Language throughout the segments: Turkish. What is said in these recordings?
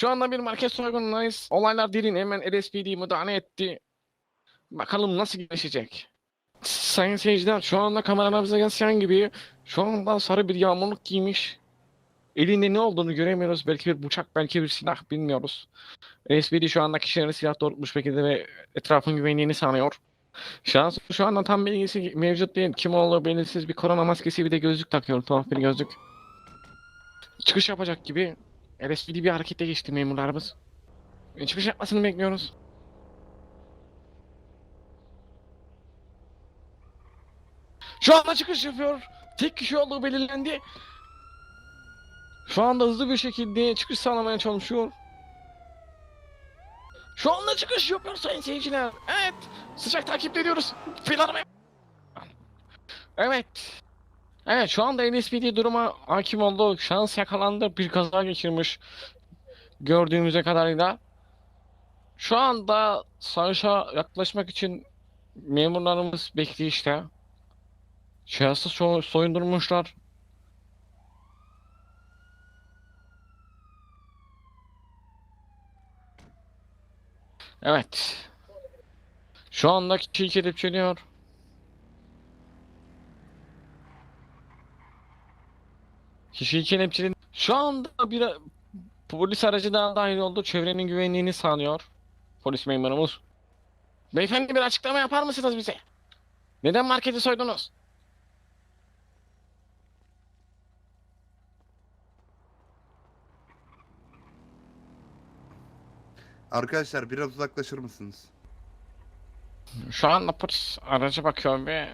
Şu anda bir market soygunundayız. Olaylar derin hemen LSPD müdahale etti. Bakalım nasıl gelişecek. Sayın seyirciler şu anda kameralarımıza yansıyan gibi şu anda sarı bir yağmurluk giymiş. Elinde ne olduğunu göremiyoruz. Belki bir bıçak, belki bir silah bilmiyoruz. LSPD şu anda kişilerin silah doğrultmuş şekilde ve etrafın güvenliğini sağlıyor. Şahıs şu anda tam bilgisi mevcut değil. Kim olduğu belirsiz bir korona maskesi bir de gözlük takıyor. Tuhaf bir gözlük. Çıkış yapacak gibi. LSPD bir harekete geçti memurlarımız. E, Çıkış yapmasını bekliyoruz. Şu anda çıkış yapıyor. Tek kişi olduğu belirlendi. Şu anda hızlı bir şekilde çıkış sağlamaya çalışıyor. Şu anda çıkış yapıyor sayın seyirciler. Evet. Sıcak takip ediyoruz. Filarım. Evet. Evet şu anda LSPD duruma hakim oldu. Şans yakalandı. Bir kaza geçirmiş. Gördüğümüze kadarıyla. Şu anda Sarış'a yaklaşmak için memurlarımız bekleyişte. Şahsı so soyundurmuşlar. Evet. Şu anda kişiyi kelepçeliyor. Kişiyi kelepçeledi. Şu anda bir polis aracı daha dahil oldu. Çevrenin güvenliğini sağlıyor. Polis memurumuz. Beyefendi bir açıklama yapar mısınız bize? Neden marketi soydunuz? Arkadaşlar biraz uzaklaşır mısınız? Şu anda polis araca bakıyor ve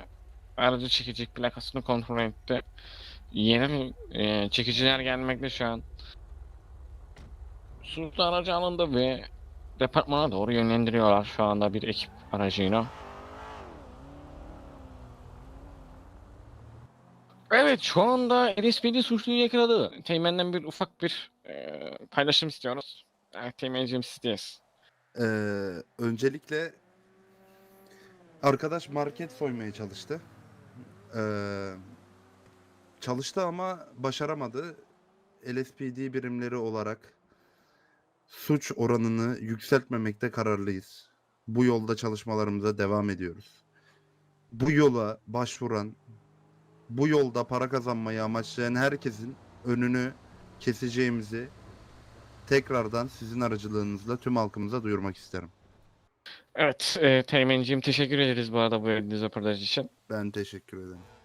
aracı çekecek plakasını kontrol etti. Yeni e, çekiciler gelmekte şu an. Suçlu aracı alındı ve departmana doğru yönlendiriyorlar şu anda bir ekip aracıyla. Evet şu anda LSPD suçluyu yakaladı. Teğmenden bir ufak bir e, paylaşım istiyoruz. Evet Teğmenciğim sizdeyiz. Ee, öncelikle arkadaş market soymaya çalıştı. Ee, çalıştı ama başaramadı. LSPD birimleri olarak suç oranını yükseltmemekte kararlıyız. Bu yolda çalışmalarımıza devam ediyoruz. Bu yola başvuran, bu yolda para kazanmayı amaçlayan herkesin önünü keseceğimizi tekrardan sizin aracılığınızla tüm halkımıza duyurmak isterim. Evet e, Teğmenciğim teşekkür ederiz bu arada bu verdiğiniz röportaj için. Ben teşekkür ederim.